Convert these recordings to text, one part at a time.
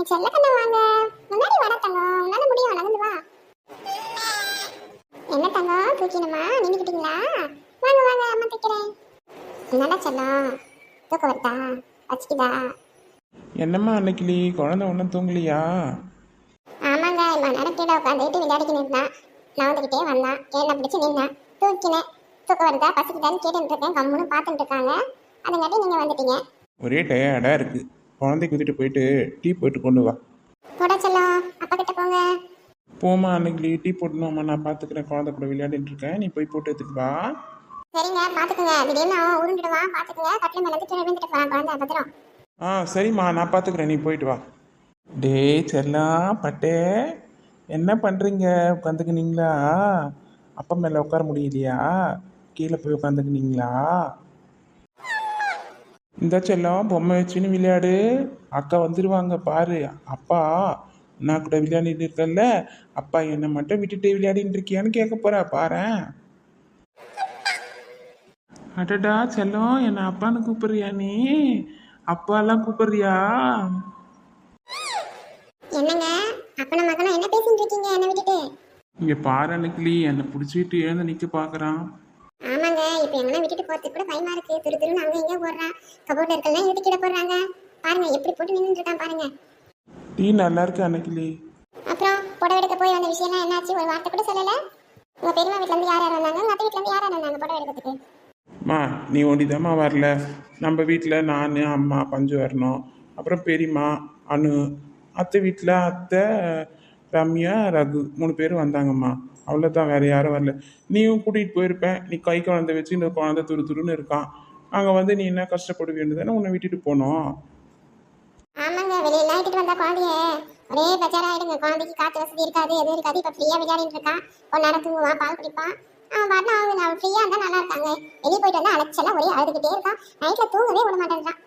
என் செல்ல கண்ணா வாங்க. முன்னாடி வர தங்கம். உன்னால முடியும். நடந்து வா. என்ன தங்கம்? தூக்கினமா? நின்றுக்கிட்டீங்களா வாங்க வாங்க அம்மா தைக்கிறேன். என்னடா செல்லம்? தூக்கம் வருதா? வச்சுக்கிதா? என்னம்மா அன்னைக்கிளி? குழந்தை ஒன்றும் தூங்கலையா? ஆமாங்க இவ்வளோ நேரம் கீழே உட்காந்துட்டு விளையாடிக்கிட்டு இருந்தான் நான் வந்துக்கிட்டே வந்தான். கேள்ல பிடிச்சு நின்னேன். தூக்கினேன். தூக்கம் வருதா? பசிக்குதான்னு கேட்டுட்டு இருக்கேன். கம்முன்னு பார்த்துட்டு இருக்காங்க. அதுங்காட்டி நீங்கள் வந்துட்டீங்க. ஒரே டயர்டாக இருக்குது குழந்தை கூட்டிட்டு போயிட்டு டீ போயிட்டு கொண்டு வா. போம்மா அன்னைக்கிளி டீ போடணும்மா நான் பார்த்துக்கிறேன் குழந்தை கூட விளையாடிட்டு இருக்கேன். நீ போய் போட்டு எடுத்துட்டு வா. சரிங்க பார்த்துக்குங்க திடீர்னு அவன் உருண்டுடுவான் பார்த்துக்குங்க கட்டில மேலே கீழே விழுந்துட்டு போகிறான் குழந்தை பத்திரம். ஆ சரிம்மா நான் பார்த்துக்கிறேன் நீ போயிட்டு வா. டேய் செல்லாம் பட்டே. என்ன பண்ணுறீங்க உட்காந்துக்கினீங்களா? அப்பா மேலே உட்கார முடியலையா? கீழே போய் உட்காந்துக்கினீங்களா? இந்த செல்லம் பொம்மை வச்சுன்னு விளையாடு. அக்கா வந்துடுவாங்க பாரு. அப்பா நான் கூட விளையாடிட்டு இருக்கல அப்பா என்னை மட்டும் விட்டுட்டு விளையாடிட்டு இருக்கியான்னு கேட்க போறா பாரேன் அடடா செல்லம் என்னை அப்பான்னு கூப்பிடுறியா நீ? அப்பாலாம் கூப்பிடுறியா? என்னங்க? அப்பன மகனா என்ன பேசிட்டு இருக்கீங்க? என்ன விட்டுட்டு. இங்க பாரு அன்னைக்கிளி என்னை பிடிச்சிட்டு எழுந்து நிக்க பாக்குறான். ஆமாங்க இப்போ எங்கன்னா விட்டுட்டு போறதுக்கு கூட பயமா இருக்கு. திரு திருன்னு அங்க இங்க போடுறான் கபோர்ட்ல இருக்கலாம் எழுதி கீழே போடுறாங்க. பாருங்க எப்படி போட்டு நின்றுட்டு இருக்கான் பாருங்க. டீ நல்லா இருக்கு அன்னைக்கிளி அப்புறம் புடவை எடுக்க போய் வந்த விஷயம்லாம் என்னாச்சு? ஒரு வார்த்தை கூட சொல்லல. உங்க பெரியம்மா வீட்ல இருந்து யார் யார் வந்தாங்க? உங்க அத்தை வீட்ல இருந்து யார் யார் வந்தாங்க புடவை எடுக்கிறதுக்கு? மா நீ ஒண்டிதாம்மா வரல. நம்ம வீட்டில் நான் அம்மா பஞ்சு வரணும். அப்புறம் பெரியம்மா அனு அத்தை வீட்டில் அத்தை ரம்யா ரகு மூணு பேரும் வந்தாங்கம்மா. அவ்வளோதான் வேற யாரும் வரல. நீயும் கூட்டிகிட்டு போயிருப்பேன். நீ கை குழந்தை வச்சு இந்த குழந்தை துரு துருன்னு இருக்கான். அங்கே வந்து நீ என்ன கஷ்டப்பட வேண்டியதானே உன்னை விட்டுட்டு போனோம். ஆமாங்க வெளியெல்லாம் இட்டுட்டு வந்தா குழந்தைய. ஒரே பெஜாரா ஆயிடுங்க குழந்தைக்கு காத்து வசதி இருக்காது. எதுவும் இருக்காது. இப்ப ஃப்ரீயா விளையாடிட்டு இருக்கான் கொஞ்ச நேரம் தூங்குவான் பால் குடிப்பான். அவன் பாட்டு அவங்க அவன் ஃப்ரீயா இருந்தா நல்லா இருக்காங்க. வெளியே போயிட்டு வந்தா அலைச்சலா ஒரே அழுதுகிட்டே இருக்கான். நைட்ல தூங்கவே விட மாட்டேன்றான்.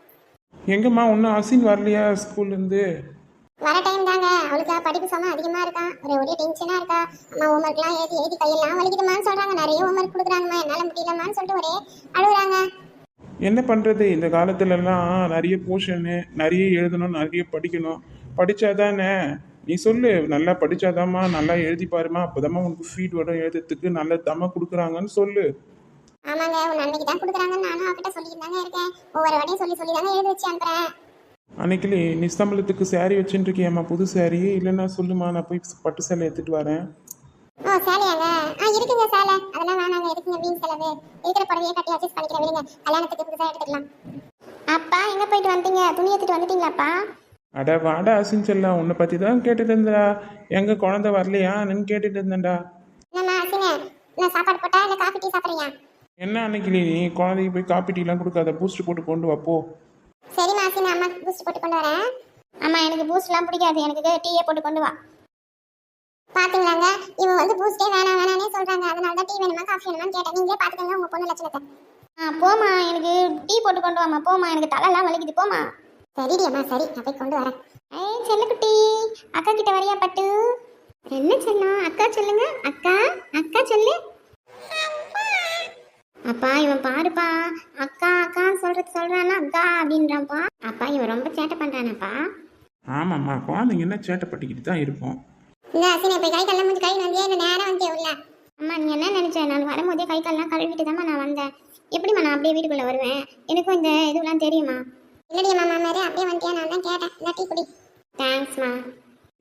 எங்கம்மா இன்னும் அசின் வரலையா ஸ்கூல்லேருந்து வர டைம் தாங்க. அவளுக்கு படிப்பு சும்மா அதிகமா இருக்கா? ஒரே ஒரே டென்ஷனா இருக்கா? அம்மா ஹோம்ஒர்க்லாம் எழுதி எழுதி கையெல்லாம் வலிக்குதுமான்னு சொல்றாங்க. நிறைய ஹோம்ஒர்க் கொடுக்குறாங்கம்மா. என்னால முடியலம்மான்னு சொல்லிட்டு ஒரே அழுகுறாங்க. என்ன பண்ணுறது இந்த காலத்துலலாம் நிறைய போர்ஷனு நிறைய எழுதணும் நிறைய படிக்கணும். படித்தாதானே நீ சொல்லு. நல்லா படித்தாதாம்மா நல்லா எழுதி பாருமா அப்போதாம்மா உனக்கு ஃபீட் வரும் எழுதுறதுக்கு. நல்ல தம்மா கொடுக்குறாங்கன்னு சொல்லு. ஆமாங்க. உன் நன்மைக்கு தான் கொடுக்குறாங்கன்னு நானும் அவகிட்ட சொல்லிட்டு தாங்க இருக்கேன். ஒவ்வொரு வாட்டியும் சொல்லி சொல்லி தாங்க எழுதி வச்சு அனுப்புறேன். அன்னைக்கு நிஸ்தம்பளத்துக்கு saree வச்சுட்டு இருக்கியாம்மா புது saree. இல்லைன்னா சொல்லுமா நான் போய் பட்டு சேலை எடுத்துட்டு வரேன். ஓ சேலையாங்க ஆ இருக்குங்க சேலை அதெல்லாம் வேணாங்க இருக்குங்க வீண் செலவு. இருக்கிற புடவையே கட்டி அட்ஜஸ்ட் பண்ணிக்கிறேன் விடுங்க. கல்யாணத்துக்கு புதுசாக எடுத்துக்கலாம். அப்பா எங்க போயிட்டு வந்தீங்க? துணி எடுத்துட்டு வந்துட்டீங்களாப்பா? அட வாடா அசின் செல்லாம் உன்னை பற்றி தான் கேட்டுட்டு இருந்தடா எங்க குழந்தை வரலையா? நின்னு கேட்டுட்டு இருந்தேன்டா என்னம்மா அசிங்க? நான் சாப்பாடு போட்டா? இல்லை காஃபி டீ என்ன அன்னைக்கு நீ குழந்தைக்கு போய் காப்பி டீலாம் கொடுக்காத? பூஸ்ட் போட்டு கொண்டு வா போ. சரிம்மா நான் அம்மா பூஸ்ட் போட்டு கொண்டு வரேன். அம்மா எனக்கு பூஸ்ட்லாம் பிடிக்காது. எனக்கு டீயே போட்டு கொண்டு வா. பாத்தீங்களாங்க? இவன் வந்து பூஸ்டே வேணாம் வேணானே சொல்றாங்க. அதனால தான் டீ வேணுமா காஃபி வேணுமான்னு கேட்டேன். நீங்களே பாத்துக்கோங்க உங்க பொண்ணு லட்சணத்தை. ஆ போமா எனக்கு டீ போட்டு கொண்டு வாமா போமா எனக்கு தலைலாம் வலிக்குது. போமா சரிடி அம்மா சரி. நான் போய் கொண்டு வரேன். ஏய் செல்லக்குட்டி அக்கா கிட்ட வரியா பட்டு? என்ன சொன்னா அக்கா சொல்லுங்க. அக்கா அக்கா சொல்லு. அப்பா இவன் பாருப்பா. அக்கா அக்கா சொல்றது சொல்றானா அக்கா அப்படின்றான்ப்பா. அப்பா இவன் ரொம்ப சேட்டை பண்றானப்பா. ஆமாம்மா குழந்தைங்க என்ன சேட்டை பட்டிக்கிட்டு தான் இருக்கும். இந்த அசினை போய் கை கல்ல முடிஞ்சு கை வந்தியே இந்த நேரம் வந்தே உள்ள? அம்மா நீ என்ன நினைச்ச? நான் வரும்போதே கை கால்லாம் கழுவிட்டு தான் நான் வந்தேன். எப்படிம்மா நான் அப்படியே வீட்டுக்குள்ள வருவேன்? எனக்கும் இந்த இதுலாம் தெரியுமா? இல்லடி மாமா மாதிரி அப்படியே வந்துட்டியா? நான் தான் கேட்டேன். இந்த டீ குடி. தேங்க்ஸ்மா.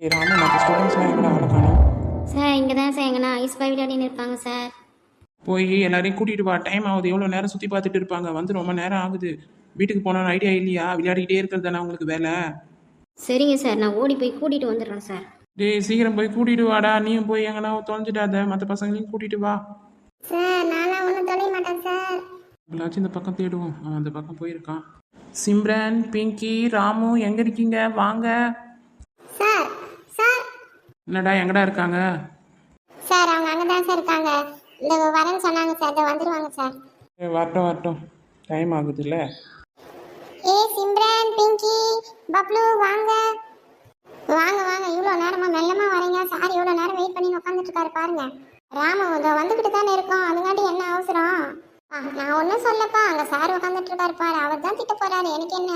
ஏ ராமு மற்ற ஸ்டூடெண்ட்ஸ்லாம் எங்கடா ஆளை காணோம்? சார் இங்கே தான் சார் எங்கன்னா ஐஸ் பை விளையாடின்னு இருப்பாங்க சார். போய் எல்லாரையும் கூட்டிட்டு வா. டைம் ஆகுது. எவ்வளோ நேரம் சுற்றி பார்த்துட்டு இருப்பாங்க? வந்து ரொம்ப நேரம் ஆகுது. வீட்டுக்கு போன ஐடியா இல்லையா? விளையாடிக்கிட்டே இருக்கிறது தானே உங்களுக்கு வேலை? சரிங்க சார். நான் ஓடி போய் கூட்டிகிட்டு வந்துடுறேன் சார். டேய் சீக்கிரம் போய் கூட்டிட்டு வாடா. நீயும் போய் எங்கன்னா தொலைஞ்சிடாத. மற்ற பசங்களையும் கூட்டிட்டு வா. சார் நான்லாம் ஒன்றும் தொலைய மாட்டேன் சார். எல்லாச்சும் இந்த பக்கம் தேடுவோம். அவன் அந்த பக்கம் போயிருக்கான். சிம்ரன் பிங்கி ராமு எங்க இருக்கீங்க? வாங்க. Sir sir. என்னடா எங்கடா இருக்காங்க? சார் அவங்க அங்கே தான் சார் இருக்காங்க. இந்த வரேன்னு சொன்னாங்க சார். இதை வந்துருவாங்க சார். வரட்டும் வரட்டும். டைம் ஆகுதுல்ல? ஏ சிம்ரன் பிங்கி பப்ளு வாங்க. வாங்க வாங்க. இவ்வளோ நேரமா மெல்லமா வரீங்க. சார் இவ்வளோ நேரம் வெயிட் பண்ணி உட்காந்துட்டு இருக்காரு பாருங்க. ராமு இதோ வந்துக்கிட்டு தானே இருக்கோம். அதுங்காட்டி என்ன அவசரம்? ஆ, நான் ஒன்றும் சொல்லப்பா. அங்கே சார் உட்காந்துட்டு இருக்காரு பாரு. அவர் தான் திட்ட போறாரு. எனக்கு என்ன?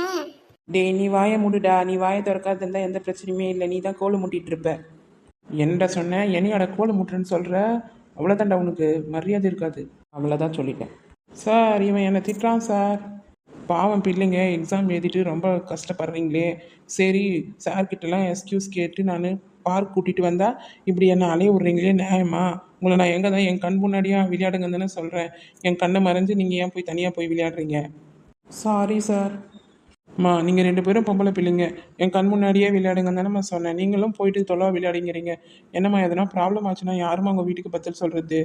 டேய் நீ வாயை மூடுடா. நீ வாயை திறக்காது இருந்தால் எந்த பிரச்சனையுமே இல்லை. நீ தான் கோல் முட்டிட்டு இருப்ப. என்னடா சொன்னேன் என்னையோட கோல் முட்டுறேன்னு சொல்கிற அவ்வளோதான்டா உனக்கு. மரியாதை இருக்காது. அவ்வளோதான் சொல்லிட்டேன். சார் இவன் என்னை திட்டுறான் சார். பாவம் பிள்ளைங்க எக்ஸாம் எழுதிட்டு ரொம்ப கஷ்டப்படுறீங்களே. சரி சார்கிட்டலாம் எக்ஸ்கியூஸ் கேட்டு நான் பார்க் கூட்டிகிட்டு வந்தால் இப்படி என்னை அலைய விட்றீங்களே நியாயமா? உங்களை நான் எங்கே தான் என் கண் முன்னாடியா விளையாடுங்கன்னு தானே சொல்கிறேன் என் கண்ணை மறைஞ்சு நீங்கள் ஏன் போய் தனியாக போய் விளையாடுறீங்க? சாரி சார் அம்மா நீங்கள் ரெண்டு பேரும் பொம்பளை பிள்ளைங்க. என் கண் முன்னாடியே விளையாடுங்கன்னு தானேம்மா சொன்னேன். நீங்களும் போயிட்டு தொலைவா விளையாடிங்கிறீங்க. என்னம்மா எதனா ப்ராப்ளம் ஆச்சுன்னா யாரும்மா உங்கள் வீட்டுக்கு பதில் சொல்கிறது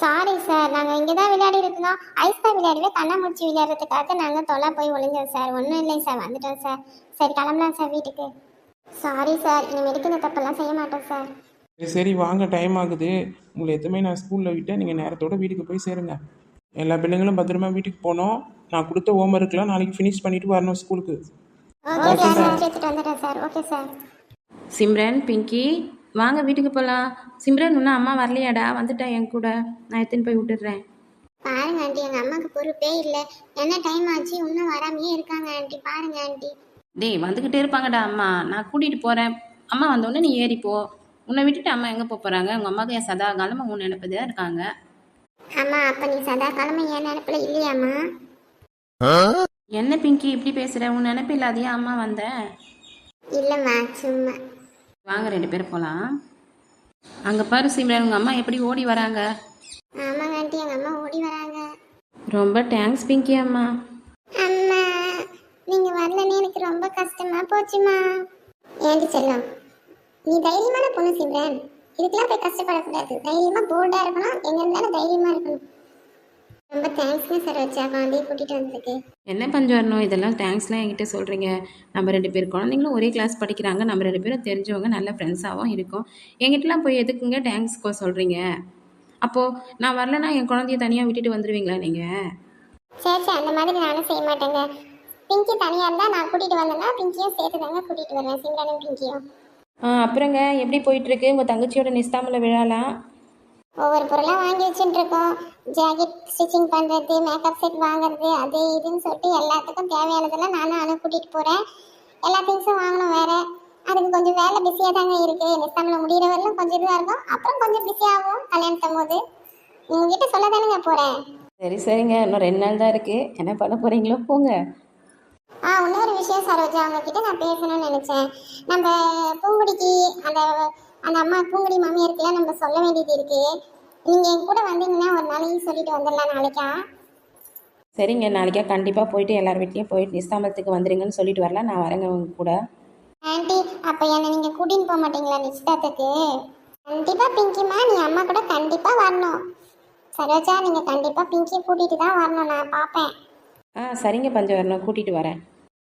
சாரி சார் நாங்கள் இங்கே தான் விளையாடி இருந்தோம். ஐஸ் பாய் விளையாடவே கண்ணாமூச்சி விளையாடுறதுக்காக நாங்கள் தொலை போய் ஒளிஞ்சோம் சார் ஒன்றும் இல்லை சார் வந்துட்டோம் சார் சரி கிளம்பலாம் சார் வீட்டுக்கு. சாரி சார் இனிமேலுக்கு இந்த தப்பெல்லாம் செய்ய மாட்டோம் சார் சரி சரி வாங்க டைம் ஆகுது. உங்களை எதுவுமே நான் ஸ்கூலில் விட்டேன் நீங்கள் நேரத்தோட வீட்டுக்கு போய் சேருங்க. எல்லா பிள்ளைங்களும் பத்திரமா வீட்டுக்கு போனோம். நான் கொடுத்த ஹோம்ஒர்க்லாம் நாளைக்கு ஃபினிஷ் பண்ணிட்டு வரணும் ஸ்கூலுக்கு. ஓகே சார் வந்துடுறேன் sir. Okay sir. Simran Pinky வாங்க வீட்டுக்கு போகலாம் சிம்ரன் இன்னும் அம்மா வரலையாடா? வந்துட்டா என் கூட. நான் எடுத்துன்னு போய் விட்டுடுறேன். பாருங்க ஆண்டி எங்கள் அம்மாவுக்கு பொறுப்பே இல்லை. என்ன டைம் ஆச்சு? இன்னும் வராமையே இருக்காங்க ஆண்டி. பாருங்க ஆண்டி. டேய் வந்துக்கிட்டே இருப்பாங்கடா அம்மா. நான் கூட்டிகிட்டு போகிறேன் அம்மா வந்தோடனே நீ ஏறிப்போ உன்னை விட்டுட்டு அம்மா எங்கே போக போகிறாங்க உங்கள் அம்மாவுக்கு என் சதா காலமாக உன் நினைப்பதே இருக்காங்க. அம்மா அப்போ நீ சதா காலமாக என் நினப்பில் இல்லையாம்மா? என்ன பிங்கி இப்படி பேசுகிற உன் நினைப்பு இல்லாதையா அம்மா வந்தேன் இல்லைம்மா சும்மா. வாங்க ரெண்டு பேரும் போகலாம் அங்கே பாரு சிம்ரன் உங்கள் அம்மா எப்படி ஓடி வராங்க? ஆமாங்க ஆண்டி எங்கள் அம்மா ஓடி வராங்க. ரொம்ப தேங்க்ஸ் பிங்கி அம்மா. அம்மா நீங்க வரலன்னு எனக்கு ரொம்ப கஷ்டமா போச்சுமா ஏண்டி செல்லம் நீ தைரியமான பொண்ணு சிம்ரன். இதுக்கெல்லாம் போய் கஷ்டப்படக்கூடாது. தைரியமா போல்டா இருக்கணும். எங்க இருந்தாலும் தைரியமா இருக்கணும். ரொம்ப தேங்க்ஸ்ங்க சார் வச்சா குழந்தைய கூட்டிட்டு வந்ததுக்கு. என்ன பஞ்சம் வரணும் இதெல்லாம் தேங்க்ஸ்லாம் என்கிட்ட சொல்கிறீங்க நம்ம ரெண்டு பேர் குழந்தைங்களும் ஒரே கிளாஸ் படிக்கிறாங்க. நம்ம ரெண்டு பேரும் தெரிஞ்சவங்க நல்ல ஃப்ரெண்ட்ஸாகவும் இருக்கோம். என்கிட்டலாம் போய் எதுக்குங்க தேங்க்ஸ் சொல்கிறீங்க அப்போது நான் வரலன்னா என் குழந்தைய தனியாக விட்டுட்டு வந்துடுவீங்களா நீங்கள் சரி சரி. அந்த மாதிரி நானும் செய்ய மாட்டேங்க. பிங்கி தனியா இருந்தா நான் கூட்டிட்டு வந்தேன்னா பிங்கியும் சேர்த்து தாங்க கூட்டிட்டு வருவேன். சிம்ரனும் பிங்கியும். அப்புறங்க எப்படி போயிட்டுருக்கு? உங்கள் தங்கச்சியோட நிஸ்தாமல விழாலாம்? ஒவ்வொரு பொருளாக வாங்கி வச்சுட்டு இருக்கோம் ஜாக்கெட் ஸ்டிச்சிங் பண்ணுறது மேக்கப் செட் வாங்குறது அது இதுன்னு சொல்லிட்டு எல்லாத்துக்கும் தேவையானதெல்லாம் நானும் அனு கூட்டிகிட்டு போகிறேன் எல்லா திங்ஸும் வாங்கணும் வேற. அதுக்கு கொஞ்சம் வேலை பிஸியாக தாங்க இருக்குது நிஸ்தாமில் முடிகிற வரலும் கொஞ்சம் இதுவாக இருக்கும். அப்புறம் கொஞ்சம் பிஸியாகும் கல்யாணத்தும் போது. உங்ககிட்ட சொல்ல தானுங்க போகிறேன் சரி சரிங்க. இன்னும் ரெண்டு நாள் தான் இருக்குது என்ன பண்ண போகிறீங்களோ போங்க. சரோஜா உங்ககிட்ட நான் பேசணும்னு நினச்சேன். நம்ம பூங்குடிக்கு அந்த அந்த அம்மா பூங்குடி மாமியாருக்குலாம் நம்ம சொல்ல வேண்டியது இருக்குது நீங்கள் என் கூட வந்தீங்கன்னா ஒரு நாளைக்கு சொல்லிட்டு வந்துடலாம் நாளைக்கா? சரிங்க நாளைக்கா கண்டிப்பாக போயிட்டு எல்லார் வீட்லேயும் போயிட்டு நிஸ்தாமத்துக்கு வந்துடுங்கன்னு சொல்லிட்டு வரலாம். நான் வரேங்க உங்க கூட. ஆண்டி அப்போ என்னை நீங்கள் கூட்டின்னு போக மாட்டீங்களா நிச்சயத்துக்கு கண்டிப்பாக பிங்கிம்மா நீ அம்மா கூட கண்டிப்பாக வரணும். சரோஜா நீங்கள் கண்டிப்பாக பிங்கியை கூட்டிகிட்டு தான் வரணும். நான் பார்ப்பேன். ஆ சரிங்க பஞ்சவரணம் கூட்டிகிட்டு வரேன்.